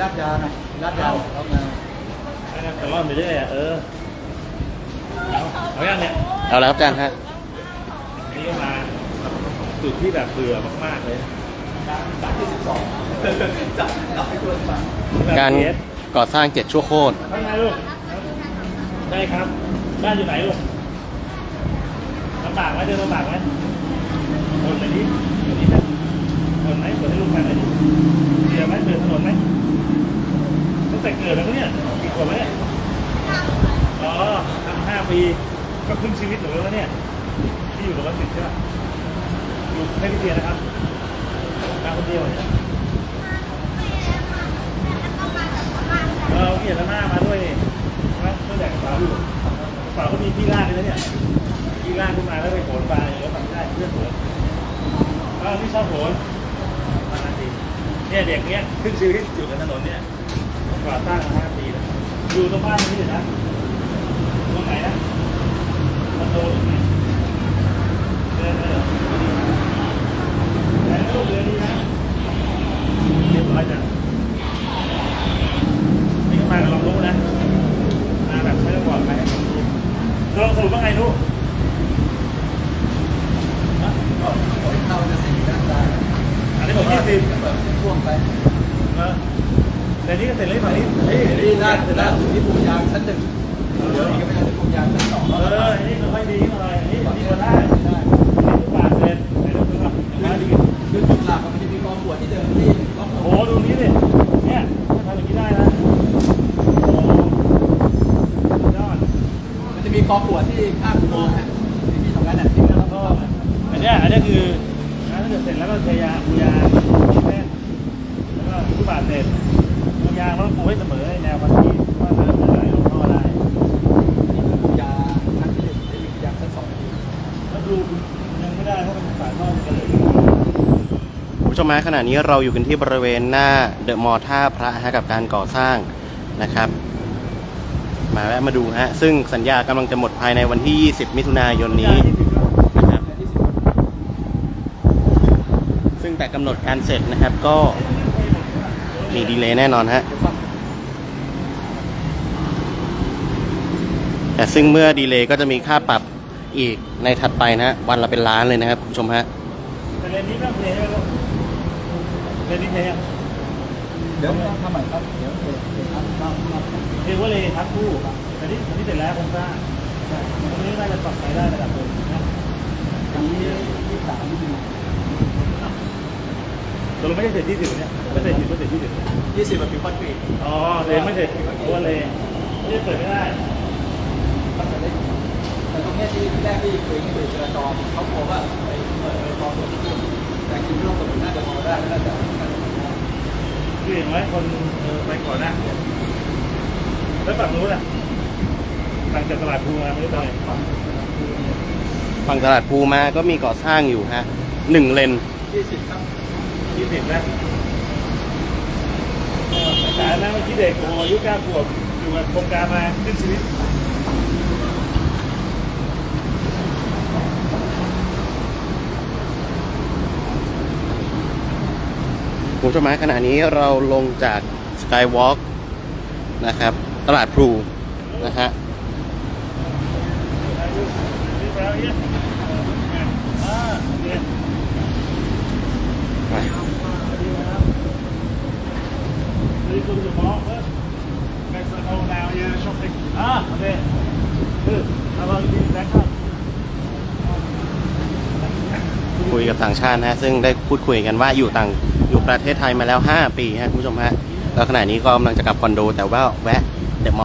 ลาดยางไงลาดยาเขามาแต่ร่อนไปเรื่อยอะเออเอาเอาอย่างเนี้ยเอาแล้วครับอาจารย์ฮะนี่มาจุดที่แบบเบื่อมากๆเลยจับที่สิบสองจับจับให้ตัวสั่งแบบการก่อสร้างเจ็ดชั่วโคตรข้างในลูกใช่ครับบ้านอยู่ไหนลูกลำบากไหมเดินลำบากไหมทนไปดิทนนี้นะทนไหมเปิดให้ลูกฟังหน่อยดิเดียวไหมเดินถนนไหมตั้งแต่เกิดแล้วเนี่ยกี่ขวบแล้วเนี่ยอ๋อทำห้า ปีก็ครึ่งชีวิตหนูแล้วเนี่ย ที่อยู่กับวัดสิทธิ์ใช่ไหมอยู่ไม่พิเศษนะครับมาคนเดียวเนี่ยเออเกียรติหน้ามาด้วยนี่ใช่ไหมต้องแดกกระเป๋าอยู่กระเป๋าก็มีที่ลากด้วยนะเนี่ยที่ลากขึ้นมาแล้วไปโหนปลาอย่างเงี้ยทำไม่ได้เพื่อนโหนก็ที่ชอบโหนมานาทีเนี่ยเด็กเนี้ยครึ่งชีวิตอยู่กับถนนเนี่ยกว่าสร้างมาห้าปีแล้วอยู่ตรงบ้านนี่เลยนะ แต่ลูกเรือดีนะเรียบร้อยจังนี่ก็มากับลองรู้นะ มาแบบไม่ต้องบอกใครให้ผมรู้ลองสรุปว่าไงลูกฮะ ก็ขอให้เข้าจะสี่ด้านได้ อันนี้ผมยี่สิบ เปิดช่วงไป เออแต่นี่ก็เสร็จเลยไหมเฮ้ย นี่ด้านด้านที่ปูยางชั้นหนึ่งเดี๋ยวอีกก็ไม่ได้ปูยาง ง อขวดที่ข้างอุโมงค์ฮะที่ตรงนั้นน่ะที่เราก็อันเนี้ยอันเนี้ยคือถ้าเกิดเสร็จแล้วก็เทยาปูยาแป้นแล้วก็ทุกบาทเสร็จปูยางแล้วปูให้เสมอในแนวพันธีว่าน้ำจะไหลลงท่อได้นี่คือปูยาชั้นที่หนึ่งที่มีปูยาชั้นสองที่แล้วดูยังไม่ได้เพราะมันฝาท่อมันกระเลยคุณผู้ชมฮะขณะนี้เราอยู่กันที่บริเวณหน้าเดอะมอลล์ท่าพระฮะกับการก่อสร้างนะครับ มาแวะมาดูฮะ ซึ่งสัญญากำลังจะหมดภายในวันที่ 20 มิถุนายนนี้นะครับที่สิบซึ่งแต่กำหนดการเสร็จนะครับก็มีดีเลย์แน่นอนฮะ แต่ซึ่งเมื่อดีเลย์ก็จะมีค่าปรับอีกในถัดไปนะฮะ วันละเป็นล้านเลยนะครับคุณผู้ชมฮะแต่เลนนี้ก็เทใช่ไหมลูกเลนนี้เทยัง เดี๋ยวทำใหม่ครับ เดี๋ยวเดี๋ยวเดี๋ยวทำทำทำเทวเลยทับคู่แต่นี่อันนี้เสร็จแล้วคงสร้างตรงนี้น่าจะปรับไปได้ระดับหนึ่งนะอันนี้ที่สามที่ดีตกลงไม่ได้เสร็จที่สิบเนี่ยไม่เสร็จที่ไม่เสร็จที่สิบยี่สิบแบบผิวคอนกรีตอ๋อเลยไม่เสร็จเพราะว่าเลยนี่เปิดไม่ได้ตั้งแต่เล็กแต่ตรงนี้ที่ที่แรกที่คุยกับจราจรเขาบอกว่าไปเปิดไปกองตัวที่ขึ้แต่คิดว่าคนน่าจะพอได้น่าจะ คือเห็นไหมคนเออไปก่อนหน้าแล้วฝั่งนู้นอะฝั่งจากตลาดภูมาไม่ได้ไปฝั่งตลาดภูมาก็มีก่อสร้างอยู่ฮะหนึ่งเลนยี่สิบครับยี่สิบนะแต่นะเมื่อกี้เด็กโอ้โหอายุเก้าขวบอยู่กับโครงการมาขึ้นชีวิต คุณผู้ชมขณะนี้เราลงจากสกายวอล์กนะครับ ตลาดพลูนะฮะรีบแล้วเดียอ่าเนี่ยไปรีบคุณจะมองเออ Next to home now, yeah, shopping. อ่าโอเคคือเราลองดีแบงค์ครับ คุยกับต่างชาตินะฮะซึ่งได้พูดคุยกันว่าอยู่ต่างอยู่ประเทศไทยมาแล้ว 5 ปีฮะคุณผู้ชมฮะแล้วขณะนี้ก็กำลังจะกลับคอนโด แต่ว่าแวะ